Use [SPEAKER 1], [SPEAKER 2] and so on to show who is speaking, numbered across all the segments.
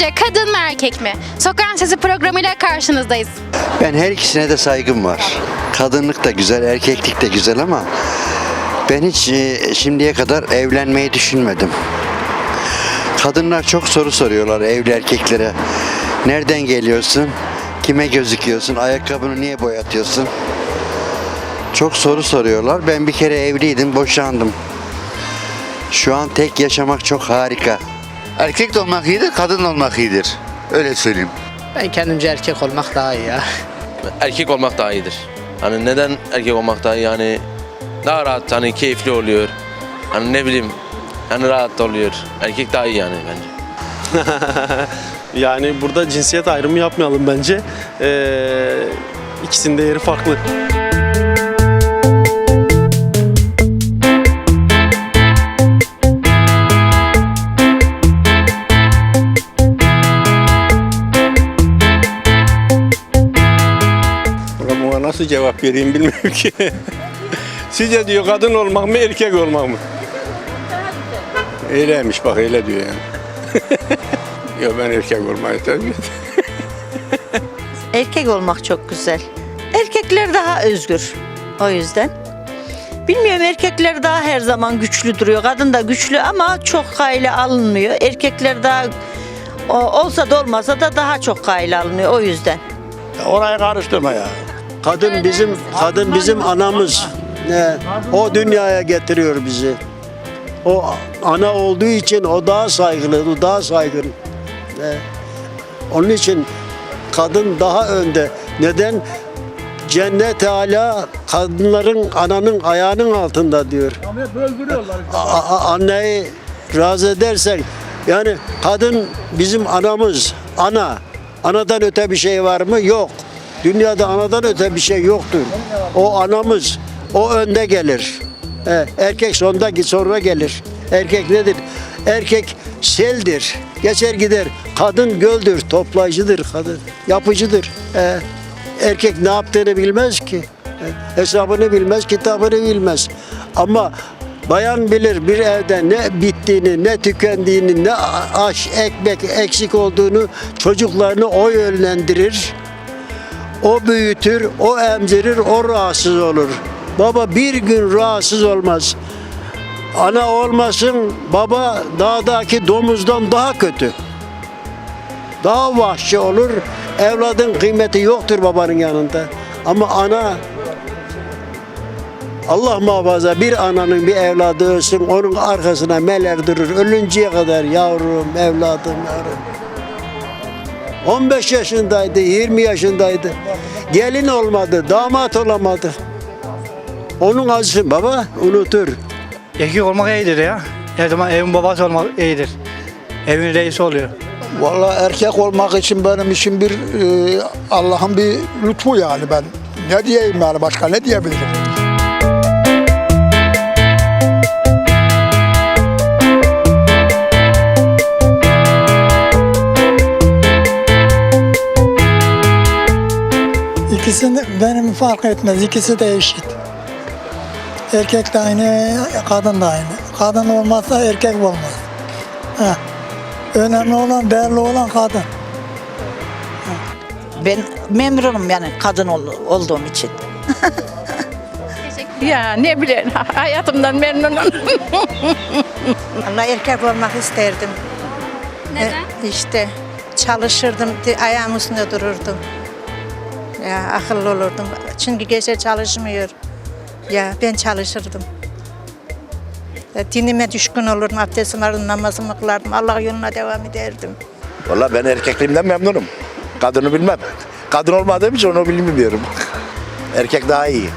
[SPEAKER 1] sizce kadın mı erkek mi? Sokağın Sesi programıyla karşınızdayız.
[SPEAKER 2] Ben her ikisine de saygım var. Kadınlık da güzel, erkeklik de güzel ama ben hiç e, şimdiye kadar evlenmeyi düşünmedim. Kadınlar çok soru soruyorlar evli erkeklere. Nereden geliyorsun? Kime gözüküyorsun? Ayakkabını niye boyatıyorsun? Çok soru soruyorlar. Ben bir kere evliydim, boşandım. Şu an tek yaşamak çok harika.
[SPEAKER 3] Erkek de olmak iyidir, kadın olmak iyidir. Öyle söyleyeyim.
[SPEAKER 4] Ben kendimce erkek olmak daha iyi ya.
[SPEAKER 5] erkek olmak daha iyidir. Hani neden erkek olmak daha iyi? Yani daha rahat, hani keyifli oluyor. Hani ne bileyim, hani rahat oluyor. Erkek daha iyi yani bence.
[SPEAKER 6] Yani burada cinsiyet ayrımı yapmayalım bence. Ee, ikisinin de yeri farklı.
[SPEAKER 7] Nasıl cevap vereyim bilmiyorum ki. Sizce diyor kadın olmak mı erkek olmak mı? Öyleymiş bak öyle diyor yani. Yok ben erkek olmayı tercih.
[SPEAKER 8] Erkek olmak çok güzel. Erkekler daha özgür. O yüzden. Bilmiyorum erkekler daha her zaman güçlü duruyor. Kadın da güçlü ama çok kayla alınmıyor. Erkekler daha o- olsa da olmasa da daha çok kayla alınıyor o yüzden.
[SPEAKER 7] Orayı karıştırma ya.
[SPEAKER 9] Kadın bizim kadın bizim anamız. Ne? O dünyaya getiriyor bizi. O ana olduğu için o daha saygılı, o daha saygın. Ne? Onun için kadın daha önde. Neden? Cennet hala kadınların ananın ayağının altında diyor. A- a- anneyi razı edersek yani kadın bizim anamız. Ana. Anadan öte bir şey var mı? Yok. Dünyada anadan öte bir şey yoktur. O anamız. O önde gelir. Erkek sonda sonra gelir. Erkek nedir? Erkek seldir. Geçer gider. Kadın göldür. Toplayıcıdır kadın. Yapıcıdır. Erkek ne yaptığını bilmez ki. He, hesabını bilmez, kitabını bilmez. Ama Bayan bilir bir evde ne bittiğini, ne tükendiğini, ne aş, ekmek eksik olduğunu çocuklarını o yönlendirir. O büyütür, o emzirir, o rahatsız olur. Baba bir gün rahatsız olmaz. Ana olmasın, baba dağdaki domuzdan daha kötü. Daha vahşi olur. Evladın kıymeti yoktur babanın yanında. Ama ana Allah muhafaza bir ananın bir evladı ölsün onun arkasına meler durur. Ölünceye kadar yavrum, evladım, yavrum. 15 yaşındaydı, 20 yaşındaydı. Gelin olmadı, damat olamadı. Onun acısı baba unutur.
[SPEAKER 4] Erkek olmak iyidir ya. Her zaman evin babası olmak iyidir. Evin reisi oluyor.
[SPEAKER 10] Vallahi erkek olmak için benim için bir e, Allah'ın bir lütfu yani ben. Ne diyeyim yani başka ne diyebilirim?
[SPEAKER 11] İkisi de benim fark etmez. İkisi de eşit. Erkek de aynı, kadın da aynı. Kadın olmazsa erkek olmaz. Ha. Önemli olan, değerli olan kadın.
[SPEAKER 8] Ben memnunum yani kadın olduğum için.
[SPEAKER 1] Ya ne bileyim hayatımdan memnunum.
[SPEAKER 8] Allah erkek olmak isterdim.
[SPEAKER 1] Neden?
[SPEAKER 8] işte çalışırdım, ayağım üstünde dururdum. Ya akıllı olurdum. Çünkü gece çalışmıyor. Ya ben çalışırdım. Ya, dinime düşkün olurdum, abdestimi alırdım, namazımı kılardım, Allah yoluna devam ederdim.
[SPEAKER 3] Valla ben erkekliğimden memnunum. Kadını bilmem. Kadın olmadığım için onu bilmiyorum. Erkek daha iyi.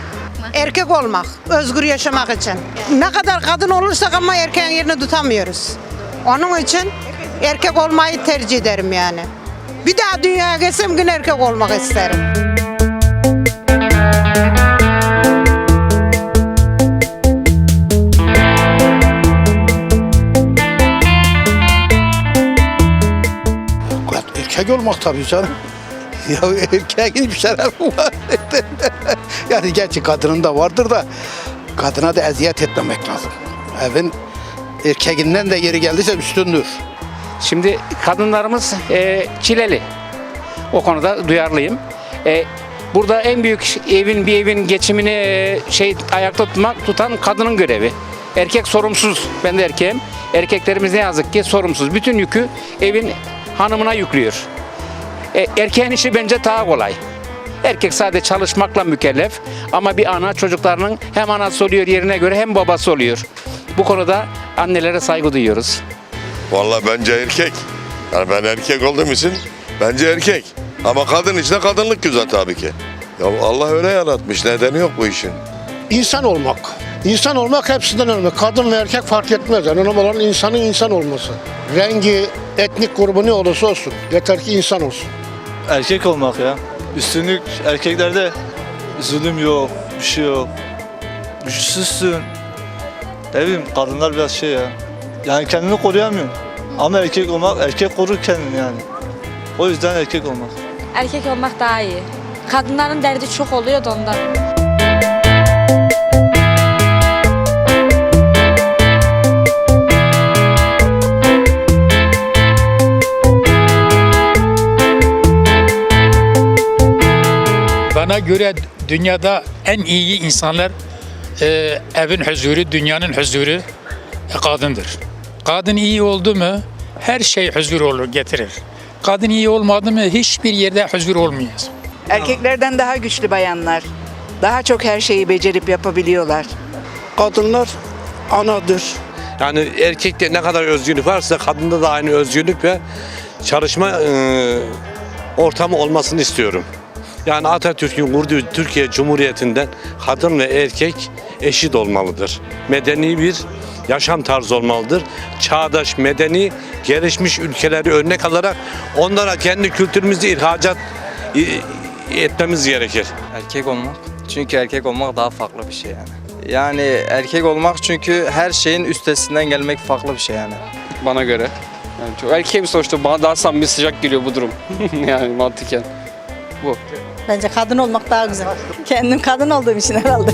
[SPEAKER 12] Erkek olmak, özgür yaşamak için. Ne kadar kadın olursak ama erkeğin yerini tutamıyoruz. Onun için erkek olmayı tercih ederim yani. Bir daha dünyaya gelsem gün erkek olmak isterim.
[SPEAKER 10] Erkek olmak tabii canım. Ya erkeğin bir şerefi var. yani gerçi kadının da vardır da kadına da eziyet etmemek lazım. Evin erkeğinden de yeri geldiyse üstündür. Şimdi kadınlarımız e, çileli. O konuda duyarlıyım. E, burada en büyük evin bir evin geçimini e, şey ayakta tutmak tutan kadının görevi. Erkek sorumsuz. Ben de erkeğim. Erkeklerimiz ne yazık ki sorumsuz. Bütün yükü evin hanımına yüklüyor. E, erkeğin işi bence daha kolay. Erkek sadece çalışmakla mükellef ama bir ana çocuklarının hem anası oluyor yerine göre hem babası oluyor. Bu konuda annelere saygı duyuyoruz.
[SPEAKER 13] Vallahi bence erkek. Yani ben erkek olduğum için bence erkek. Ama kadın içinde kadınlık güzel tabii ki. Ya Allah öyle yaratmış. Nedeni yok bu işin.
[SPEAKER 14] İnsan olmak. İnsan olmak hepsinden önemli. Kadın ve erkek fark etmez. Yani önemli olan insanın insan olması. Rengi, etnik grubu ne olursa olsun. Yeter ki insan olsun.
[SPEAKER 4] Erkek olmak ya. Üstünlük erkeklerde zulüm yok, bir şey yok. Güçsüzsün. Ne bileyim kadınlar biraz şey ya. Yani kendini koruyamıyor. Ama erkek olmak, erkek korur kendini yani. O yüzden erkek olmak.
[SPEAKER 1] Erkek olmak daha iyi. Kadınların derdi çok oluyor da ondan.
[SPEAKER 15] Bana göre dünyada en iyi insanlar e, evin huzuru, dünyanın huzuru e, kadındır. Kadın iyi oldu mu her şey huzur olur, getirir. Kadın iyi olmadı mı hiçbir yerde huzur olmayız.
[SPEAKER 16] Erkeklerden daha güçlü bayanlar. Daha çok her şeyi becerip yapabiliyorlar.
[SPEAKER 9] Kadınlar anadır.
[SPEAKER 17] Yani erkekte ne kadar özgürlük varsa kadında da aynı özgürlük ve çalışma e, ortamı olmasını istiyorum. Yani Atatürk'ün kurduğu Türkiye Cumhuriyeti'nden kadın ve erkek eşit olmalıdır. Medeni bir yaşam tarzı olmalıdır. Çağdaş, medeni, gelişmiş ülkeleri örnek alarak onlara kendi kültürümüzü ihracat i- etmemiz gerekir.
[SPEAKER 4] Erkek olmak. Çünkü erkek olmak daha farklı bir şey yani. Yani erkek olmak çünkü her şeyin üstesinden gelmek farklı bir şey yani.
[SPEAKER 18] Bana göre. Yani çok erkeğim sonuçta bana daha samimi sıcak geliyor bu durum. yani mantıken.
[SPEAKER 19] Bence kadın olmak daha güzel. Kendim kadın olduğum için herhalde.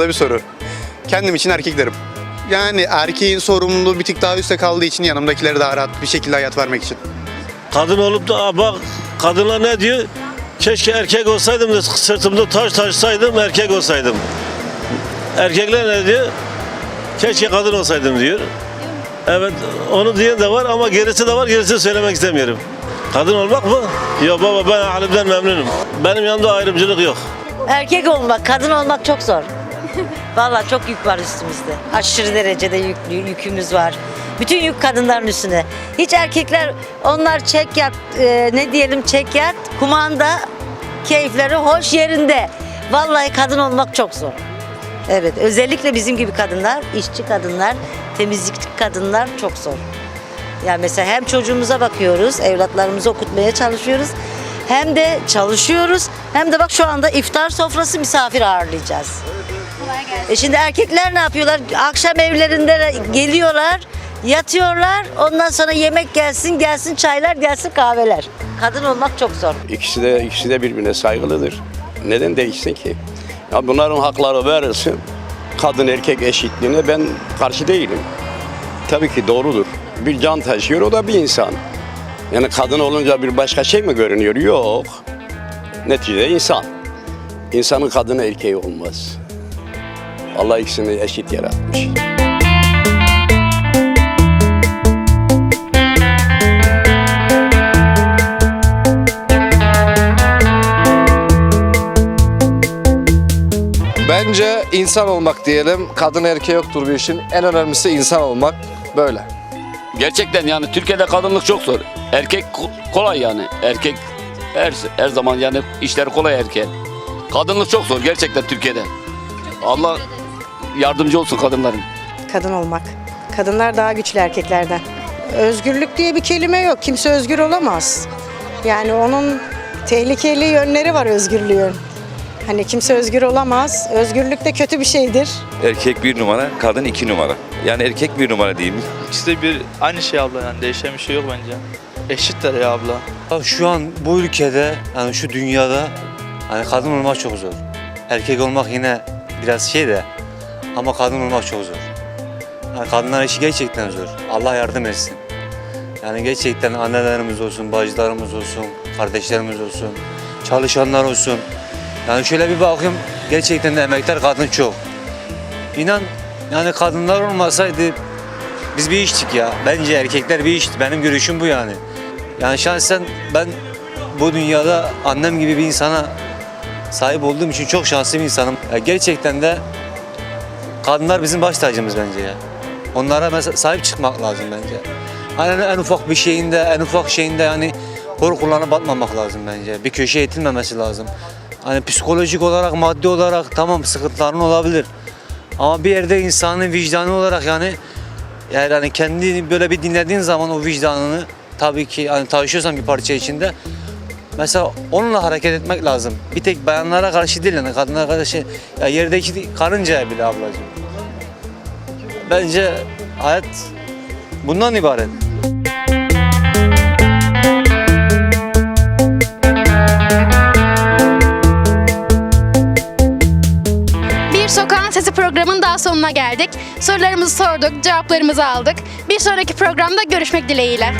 [SPEAKER 7] Arada bir soru. Kendim için erkek derim. Yani erkeğin sorumluluğu bir tık daha üstte kaldığı için yanımdakilere daha rahat bir şekilde hayat vermek için.
[SPEAKER 9] Kadın olup da bak kadınlar ne diyor? Keşke erkek olsaydım da sırtımda taş taşısaydım erkek olsaydım. Erkekler ne diyor? Keşke kadın olsaydım diyor. Evet onu diyen de var ama gerisi de var gerisini söylemek istemiyorum. Kadın olmak mı? Yok baba ben halimden memnunum. Benim yanımda ayrımcılık yok.
[SPEAKER 19] Erkek olmak, kadın olmak çok zor. Vallahi çok yük var üstümüzde. Aşırı derecede yüklü, yükümüz var. Bütün yük kadınların üstüne. Hiç erkekler onlar çek yat, e, ne diyelim çek yat, kumanda, keyifleri hoş yerinde. Vallahi kadın olmak çok zor. Evet, özellikle bizim gibi kadınlar, işçi kadınlar, temizlikçi kadınlar çok zor. Yani mesela hem çocuğumuza bakıyoruz, evlatlarımızı okutmaya çalışıyoruz. Hem de çalışıyoruz. Hem de bak şu anda iftar sofrası misafir ağırlayacağız. E şimdi erkekler ne yapıyorlar? Akşam evlerinde geliyorlar, yatıyorlar. Ondan sonra yemek gelsin, gelsin çaylar, gelsin kahveler. Kadın olmak çok zor.
[SPEAKER 17] İkisi de ikisi de birbirine saygılıdır. Neden değişsin ki? Ya bunların hakları verilsin. Kadın erkek eşitliğine ben karşı değilim. Tabii ki doğrudur. Bir can taşıyor o da bir insan. Yani kadın olunca bir başka şey mi görünüyor? Yok. Neticede insan. İnsanın kadını erkeği olmaz. Allah ikisini eşit yaratmış.
[SPEAKER 18] Bence insan olmak diyelim. Kadın erkeği yoktur bu işin. En önemlisi insan olmak. Böyle.
[SPEAKER 17] Gerçekten yani Türkiye'de kadınlık çok zor. Erkek ko- kolay yani. Erkek her, her zaman yani işleri kolay erkeğe. Kadınlık çok zor gerçekten Türkiye'de. Allah yardımcı olsun kadınların.
[SPEAKER 16] Kadın olmak. Kadınlar daha güçlü erkeklerden. Özgürlük diye bir kelime yok. Kimse özgür olamaz. Yani onun tehlikeli yönleri var özgürlüğün. Hani kimse özgür olamaz. Özgürlük de kötü bir şeydir.
[SPEAKER 17] Erkek bir numara, kadın iki numara.
[SPEAKER 18] Yani erkek bir numara diyeyim.
[SPEAKER 4] İkisi de bir aynı şey abla yani değişen bir şey yok bence. Eşitler ya abla.
[SPEAKER 18] Şu an bu ülkede yani şu dünyada hani kadın olmak çok zor. Erkek olmak yine biraz şey de ama kadın olmak çok zor. Yani kadınlar işi gerçekten zor. Allah yardım etsin. Yani gerçekten annelerimiz olsun, bacılarımız olsun, kardeşlerimiz olsun, çalışanlar olsun. Yani şöyle bir bakayım gerçekten de emektar kadın çok. İnan yani kadınlar olmasaydı biz bir iştik ya. Bence erkekler bir işti. Benim görüşüm bu yani. Yani şahsen ben bu dünyada annem gibi bir insana sahip olduğum için çok şanslı bir insanım. Ya gerçekten de kadınlar bizim baş tacımız bence ya. Onlara sahip çıkmak lazım bence. Hani en ufak bir şeyinde, en ufak şeyinde yani hor kullanıp batmamak lazım bence. Bir köşeye itilmemesi lazım. Hani psikolojik olarak, maddi olarak tamam sıkıntıların olabilir. Ama bir yerde insanın vicdanı olarak yani yani kendini böyle bir dinlediğin zaman o vicdanını tabii ki hani taşıyorsan bir parça içinde mesela onunla hareket etmek lazım. Bir tek bayanlara karşı değil yani kadınlara karşı ya yerdeki karıncaya bile ablacığım. Bence hayat bundan ibaret.
[SPEAKER 1] Bir Sokağın Sesi programının daha sonuna geldik. Sorularımızı sorduk, cevaplarımızı aldık. Bir sonraki programda görüşmek dileğiyle.